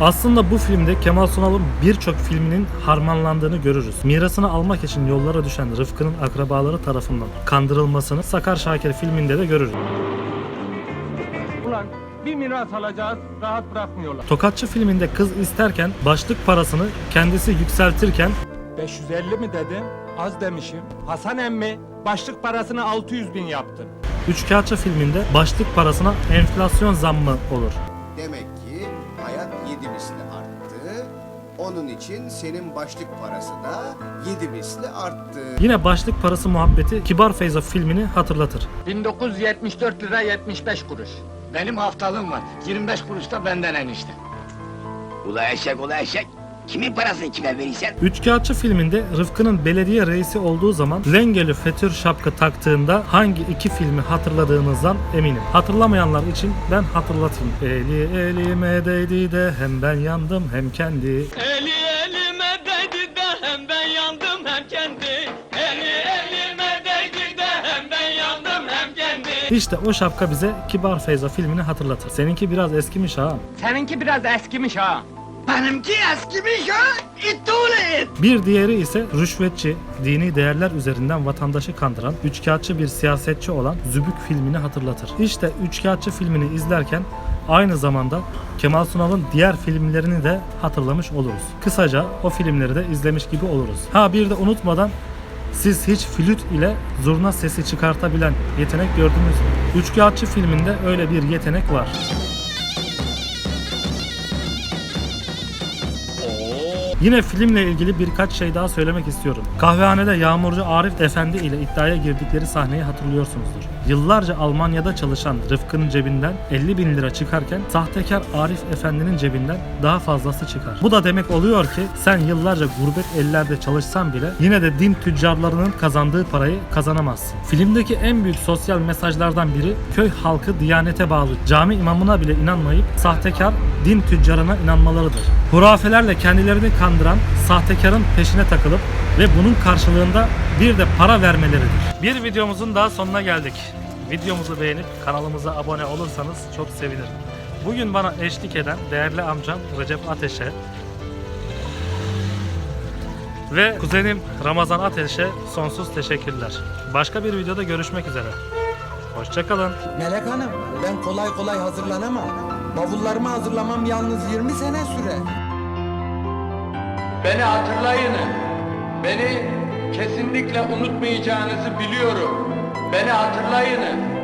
Aslında bu filmde Kemal Sunal'ın birçok filminin harmanlandığını görürüz. Mirasını almak için yollara düşen Rıfkı'nın akrabaları tarafından kandırılmasını Sakar Şakir filminde de görürüz. Ulan bir miras alacağız, rahat bırakmıyorlar. Tokatçı filminde kız isterken başlık parasını kendisi yükseltirken 550 mi dedin? Az demişim. Hasan emmi başlık parasını 600 bin yaptı. Üçkağıtçı filminde başlık parasına enflasyon zammı olur. Demek Onun için senin başlık parası da yedi misli arttı. Yine başlık parası muhabbeti Kibar Feyzo filmini hatırlatır. 1974 lira 75 kuruş. Benim haftalığım var. 25 kuruş da benden enişte. Ula eşek ula eşek. Kimin parasını kime verirsen? Üçkağıtçı filminde Rıfkı'nın belediye reisi olduğu zaman Lengeli Fetür şapka taktığında hangi iki filmi hatırladığınızdan eminim. Hatırlamayanlar için ben hatırlatayım. Eli elime değdi de hem ben yandım hem kendi. Eli elime değdi de hem ben yandım hem kendi Eli elime değdi de hem ben yandım hem kendi İşte o şapka bize Kibar Feyzo filmini hatırlatır. Seninki biraz eskimiş ha. Seninki biraz eskimiş ha. Benimki eskimiş ha. Oğlu it. Bir diğeri ise rüşvetçi, dini değerler üzerinden vatandaşı kandıran, üçkağıtçı bir siyasetçi olan Zübük filmini hatırlatır. İşte Üçkağıtçı filmini izlerken aynı zamanda Kemal Sunal'ın diğer filmlerini de hatırlamış oluruz. Kısaca o filmleri de izlemiş gibi oluruz. Ha bir de unutmadan siz hiç flüt ile zurna sesi çıkartabilen yetenek gördünüz mü? Üçkağıtçı filminde öyle bir yetenek var. Yine filmle ilgili birkaç şey daha söylemek istiyorum. Kahvehanede Yağmurcu Arif Efendi ile iddiaya girdikleri sahneyi hatırlıyorsunuzdur. Yıllarca Almanya'da çalışan Rıfkı'nın cebinden 50 bin lira çıkarken sahtekar Arif Efendi'nin cebinden daha fazlası çıkar. Bu da demek oluyor ki sen yıllarca gurbet ellerde çalışsan bile yine de din tüccarlarının kazandığı parayı kazanamazsın. Filmdeki en büyük sosyal mesajlardan biri köy halkı diyanete bağlı cami imamına bile inanmayıp sahtekar din tüccarına inanmalarıdır. Hurafelerle kendilerini kandıran sahtekarın peşine takılıp ve bunun karşılığında bir de para vermeleridir. Bir videomuzun daha sonuna geldik. Videomuzu beğenip kanalımıza abone olursanız çok sevinirim. Bugün bana eşlik eden değerli amcam Recep Ateş'e ve kuzenim Ramazan Ateş'e sonsuz teşekkürler. Başka bir videoda görüşmek üzere. Hoşçakalın. Melek Hanım, ben kolay kolay hazırlanamam. Bavullarımı hazırlamam yalnız 20 sene sürer. Beni hatırlayın. Beni kesinlikle unutmayacağınızı biliyorum. Beni hatırlayın.